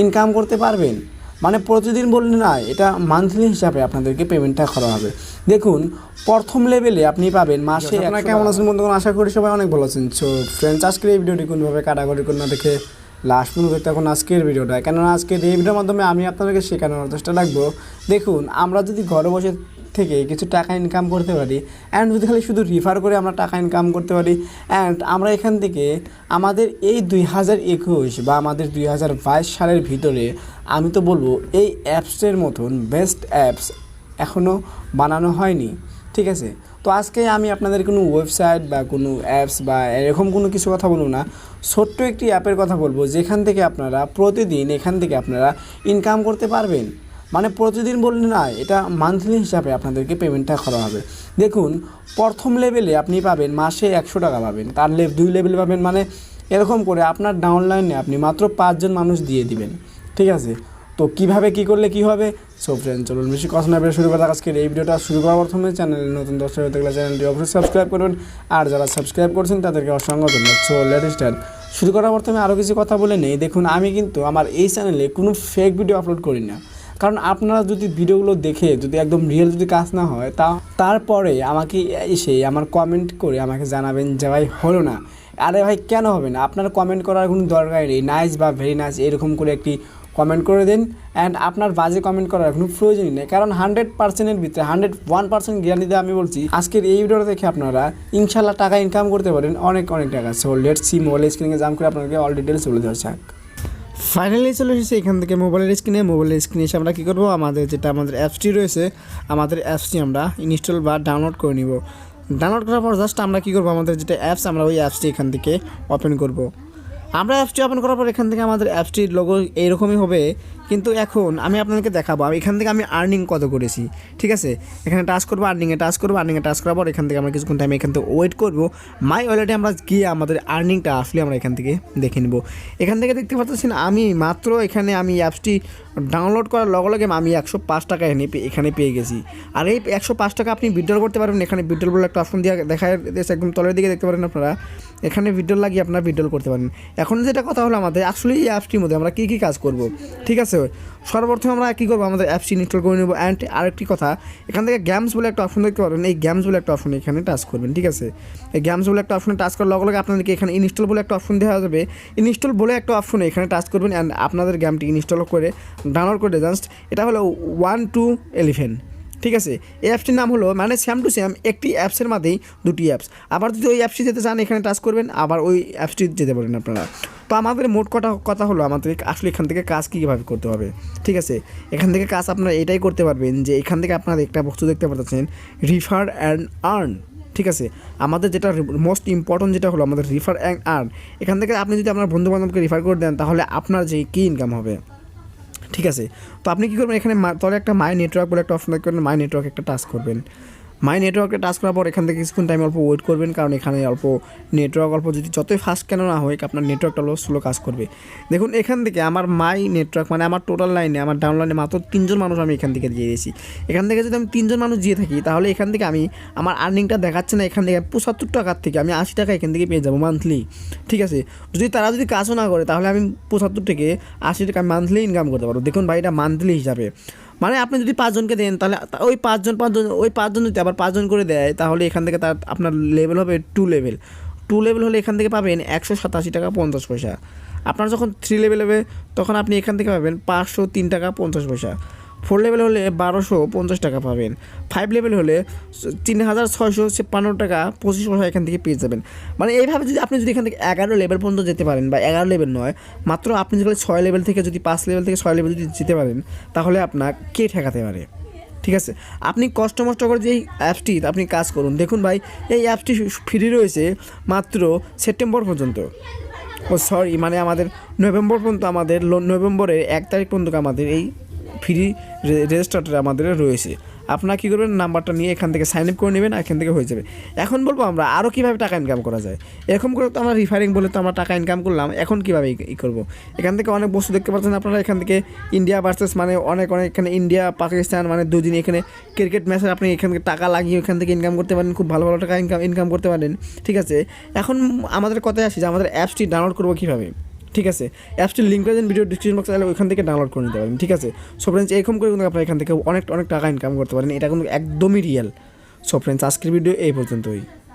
Income করতে পারবেন। মানে প্রতিদিন বললে না এটা মান্থলি হিসাবে আপনাদেরকে পেমেন্টটা করা হবে। দেখুন প্রথম লেভেলে আপনি পাবেন মাসে আপনারা কেমন আছেন বন্ধুগণ? আশা করি সবাই অনেক ভালো আছেন। সো ফ্রেন্ডস আজকের এই ভিডিওটি কোনোভাবে কাটাগরি করে না দেখে লাস্ট পর্যন্ত দেখতে এখন আজকের ভিডিওটা কেননা আজকের এই ভিডিওর মাধ্যমে আমি আপনাদেরকে শেখানোর চেষ্টা রাখব। দেখুন আমরা যদি ঘরে বসে থেকে কিছু টাকা ইনকাম করতে পারি অ্যান্ড যদি খালি শুধু রিফার করে আমরা টাকা ইনকাম করতে পারি অ্যান্ড আমরা এখান থেকে আমাদের এই দুই হাজার একুশ বা আমাদের দুই হাজার বাইশ সালের ভিতরে আমি তো বলব এই অ্যাপসের মতন বেস্ট অ্যাপস এখনও বানানো হয়নি, ঠিক আছে? তো আজকে আমি আপনাদের কোনো ওয়েবসাইট বা কোনো অ্যাপস বা এরকম কোনো কিছু কথা বলব না, ছোট্ট একটি অ্যাপের কথা বলব যেখান থেকে আপনারা প্রতিদিন এখান থেকে আপনারা ইনকাম করতে পারবেন। মানে প্রতিদিন বললে না, এটা মান্থলি হিসাবে আপনাদেরকে পেমেন্টটা করা হবে। দেখুন, প্রথম লেভেলে আপনি পাবেন মাসে একশো টাকা পাবেন, তার লেভ দুই লেভেল পাবেন মানে এরকম করে আপনার ডাউনলাইনে আপনি মাত্র পাঁচজন মানুষ দিয়ে দিবেন, ঠিক আছে? তো কীভাবে কি করলে কি হবে? সো ফ্রেন্ড চলুন বেশি কথা না শুরু করা আজকের এই ভিডিওটা শুরু করার প্রথমে চ্যানেলে নতুন দর্শক হতে গেলে চ্যানেলটি অবশ্যই সাবস্ক্রাইব করবেন। আর যারা সাবস্ক্রাইব করছেন, তাদেরকে অসংখ্য ধন্যবাদ। সো লেটেস্ট শুরু করার প্রথমে আরও কিছু কথা বলে নেই। দেখুন, আমি কিন্তু আমার এই চ্যানেলে কোনো ফেক ভিডিও আপলোড করি না। কারণ আপনারা যদি ভিডিওগুলো দেখে যদি একদম রিয়েল যদি কাজ না হয়, তা তারপরে আমাকে এসে আমার কমেন্ট করে আমাকে জানাবেন যে ভাই হলো না। আরে ভাই কেন হবে না? আপনার কমেন্ট করার কোনো দরকার নেই। নাইস বা ভেরি নাইস এরকম করে একটি কমেন্ট করে দিন। অ্যান্ড আপনার বাজে কমেন্ট করার কোনো প্রয়োজনই নেই। কারণ হান্ড্রেড পার্সেন্টের ভিতরে হান্ড্রেড ওয়ান পার্সেন্ট গ্যারান্টিতে আমি বলছি, আজকের এই ভিডিওটা দেখে আপনারা ইনশাল্লাহ টাকা ইনকাম করতে পারেন। অনেক অনেক টাকা। সো লেট সি মোবাইল স্ক্রিনে জাম করে আপনাকে অল ডিটেলস বলে দেওয়া যাক। ফাইনালি চলে এসেছে এখান থেকে মোবাইলের স্ক্রিনে মোবাইলের স্ক্রিনে এসে আমরা কী করব? আমাদের যেটা আমাদের অ্যাপসটি রয়েছে, আমাদের অ্যাপসটি আমরা ইনস্টল বা ডাউনলোড করে নিব। ডাউনলোড করার পর জাস্ট আমরা কী করব? আমাদের যেটা অ্যাপস আমরা ওই অ্যাপসটি এখান থেকে ওপেন করব। আমরা অ্যাপসটি ওপেন করার পর এখান থেকে আমাদের অ্যাপসটির লোগো এইরকমই হবে কিন্তু এখন আমি আপনাদেরকে দেখাবো, আমি এখান থেকে আমি আর্নিং কত করেছি, ঠিক আছে? এখানে টাচ করব আর্নিংয়ে টাচ করব আর্নিংয়ে টাচ করার পর এখান থেকে আমরা কিছুক্ষণ টাইম এখান থেকে ওয়েট করব। মাই ওয়ালেটে আমরা গিয়ে আমাদের আর্নিংটা আসলে আমরা এখান থেকে দেখে নেব। এখান থেকে দেখতে পাচ্ছেন, আমি মাত্র এখানে আমি অ্যাপসটি ডাউনলোড করার লগে লগে আমি একশো পাঁচ টাকা এখানে পে- এখানে পেয়ে গেছি। আর এই একশো পাঁচ টাকা আপনি উইথড্রল করতে পারবেন, এখানে উইথড্রল বলে একটা অপশন দিয়ে দেখা যাচ্ছে একদম তলের দিকে দেখতে পারেন আপনারা। এখানে উইথড্রল লাগিয়ে আপনারা উইথড্রল করতে পারেন। এখন যেটা কথা হলো আমাদের, আসলে এই অ্যাপসটির মধ্যে আমরা কী কী কাজ করব, ঠিক আছে? সর্বপ্রথমে আমরা কী করব? আমাদের অ্যাপসটি ইনস্টল করে নেব। অ্যান্ড আরেকটি কথা, এখান থেকে গেমস বলে একটা অপশন দেখতে পারবেন এই গেমস বলে একটা অপশন এখানে টাচ করবেন, ঠিক আছে? এই গেমস বলে একটা অপশনে টাচ করার লগে লগে আপনাদেরকে এখানে ইনস্টল বলে একটা অপশন দেওয়া যাবে। ইনস্টল বলে একটা অপশন এখানে টাচ করবেন। অ্যান্ড আপনাদের গেমটি ইনস্টল করে ডাউনলোড করে জাস্ট, এটা হলো ওয়ান টু এলিভেন ঠিক আছে, এই অ্যাপসটির নাম হলো মানে স্যাম টু স্যাম একটি অ্যাপসের মধ্যেই দুটি অ্যাপস আবার যদি ওই অ্যাপসটি যেতে চান, এখানে টাচ করবেন, আবার ওই অ্যাপসটি যেতে পারেন আপনারা। তো আমাদের মোট কটা, কথা হলো আমাদের আসলে এখান থেকে কাজ কীভাবে করতে হবে, ঠিক আছে? এখান থেকে কাজ আপনারা এটাই করতে পারবেন যে এখান থেকে আপনারা একটা বস্তু দেখতে পাচ্ছেন রিফার অ্যান্ড আর্ন ঠিক আছে? আমাদের যেটা মোস্ট ইম্পর্ট্যান্ট যেটা হলো আমাদের রিফার অ্যান্ড আর্ন এখান থেকে আপনি যদি আপনার বন্ধু বান্ধবকে রিফার করে দেন, তাহলে আপনার যে কী ইনকাম হবে? ঠিক আছে? তো আপনি কী করবেন? এখানে তলে একটা মাই নেটওয়ার্ক বলে একটা অপশন থাকবে মাই নেটওয়ার্ক একটা টাস্ক করবেন। মাই নেটওয়ার্কে টাচ করার পর এখান থেকে কিছুক্ষণ টাইম অল্প ওয়েট করবেন, কারণ এখানে অল্প নেটওয়ার্ক অল্প যদি যতই ফাস্ট কেন না হয়, আপনার নেটওয়ার্কটা অল্প স্লো কাজ করবে। দেখুন, এখান থেকে আমার মাই নেটওয়ার্ক মানে আমার টোটাল লাইনে আমার ডাউনলাইনে মাত্র তিনজন মানুষ আমি এখান থেকে দিয়ে দিয়েছি। এখান থেকে যদি আমি তিনজন মানুষ দিয়ে থাকি, তাহলে এখান থেকে আমি, আমার আর্নিংটা দেখাচ্ছে না, এখান থেকে পঁচাত্তর টাকার থেকে আমি আশি টাকা এখান থেকে পেয়ে যাব মান্থলি ঠিক আছে? যদি তারা যদি কাজও না করে, তাহলে আমি পঁচাত্তর থেকে আশি টাকা মান্থলি ইনকাম করতে পারব। দেখুন ভাই, এটা মান্থলি হিসাবে। মানে আপনি যদি পাঁচজনকে দেন, তাহলে ওই পাঁচজন পাঁচজন, ওই পাঁচজন যদি আবার পাঁচজন করে দেয়, তাহলে এখান থেকে তার আপনার লেভেল হবে টু লেভেল টু লেভেল হলে এখান থেকে পাবেন একশো সাতাশি টাকা পঞ্চাশ পয়সা। আপনার যখন থ্রি লেভেল হবে, তখন আপনি এখান থেকে পাবেন পাঁচশো তিন টাকা পঞ্চাশ পয়সা। ফোর লেভেল হলে বারোশো পঞ্চাশ টাকা পাবেন। ফাইভ লেভেল হলে তিন হাজার ছয়শো ছাপ্পান্ন টাকা পঁচিশ পয়সা এখান থেকে পেয়ে যাবেন। মানে এইভাবে যদি আপনি যদি এখান থেকে এগারো লেভেল পর্যন্ত যেতে পারেন বা এগারো লেভেল নয়, মাত্র আপনি যদি ছয় লেভেল থেকে যদি পাঁচ লেভেল থেকে ছয় লেভেল যদি যেতে পারেন, তাহলে আপনার কে ঠেকাতে পারে? ঠিক আছে? আপনি কষ্ট মষ্ট করে যে এই অ্যাপসটি আপনি কাজ করুন। দেখুন ভাই, এই অ্যাপসটি ফ্রি রয়েছে মাত্র সেপ্টেম্বর পর্যন্ত। ও সরি মানে আমাদের নভেম্বর পর্যন্ত আমাদের নভেম্বরের এক তারিখ পর্যন্ত আমাদের এই ফ্রি রেজিস্টারটা আমাদের রয়েছে। আপনারা কী করবেন? নাম্বারটা নিয়ে এখান থেকে সাইন আপ করে নেবেন, এখান থেকে হয়ে যাবে। এখন বলব আমরা আরও কীভাবে টাকা ইনকাম করা যায়। এরকম করে তো আমরা রিফারিং বলে তো আমরা টাকা ইনকাম করলাম, এখন কীভাবে ই করব? এখান থেকে অনেক বস্তু দেখতে পাচ্ছেন আপনারা, এখান থেকে ইন্ডিয়া ভার্সেস মানে অনেক অনেক এখানে ইন্ডিয়া পাকিস্তান মানে দুদিন এখানে ক্রিকেট ম্যাচে আপনি এখান থেকে টাকা লাগিয়ে এখান থেকে ইনকাম করতে পারেন, খুব ভালো ভালো টাকা ইনকাম ইনকাম করতে পারেন। ঠিক আছে? এখন আমাদের কথায় আসি যে আমাদের অ্যাপসটি ডাউনলোড করব কীভাবে? ঠিক আছে অ্যাপসটির লিঙ্ক দেন ভিডিও ডিসক্রিপশন বক্সে তাহলে ওইখান থেকে ডাউনলোড করে নিতে পারেন, ঠিক আছে? সো ফ্রেন্ডস এরকম করে কিন্তু আপনারা এখান থেকে অনেক অনেক টাকা ইনকাম করতে পারেন, এটা কিন্তু একদমই রিয়েল সো ফ্রেন্ডস আজকের ভিডিও এই পর্যন্তই।